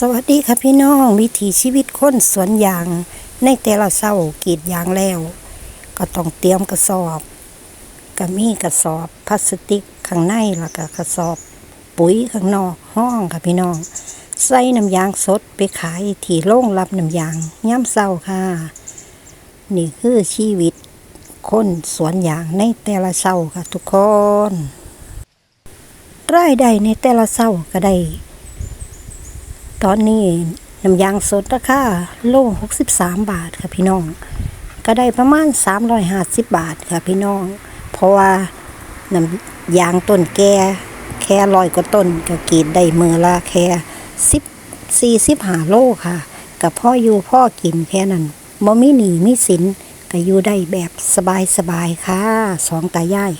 สวัสดีค่ะพี่น้องวิถีชีวิตคนสวนยาง ในแต่ละเศร้ากรีดยางแล้ว ก็ต้องเตรียมกระสอบก็มีกระสอบพลาสติกข้างในแล้วก็กระสอบ ปุ๋ยข้างนอกห้องค่ะพี่น้องใส่น้ำยางสดไปขายที่โรงรับน้ำยางย่ำเศร้าค่ะ นี่คือชีวิตคนสวนยางในแต่ละเศร้าค่ะทุกคนรายได้ในแต่ละเศร้าก็ได้ ตอนนี้น้ำยางสดราคาโลหกสิบสามบาทค่ะพี่น้อง ก็ได้ประมาณสามร้อยห้าสิบบาทค่ะพี่น้อง เพราะว่าน้ำยางต้นแก่แค่ร้อยกว่าต้นก็กรีดได้มือละแค่สิบสี่สิบห้าโลค่ะกับพ่ออยู่พ่อกินแค่นั้นบ่มีหนีมีสินก็อยู่ได้แบบสบายๆค่ะสองตายาย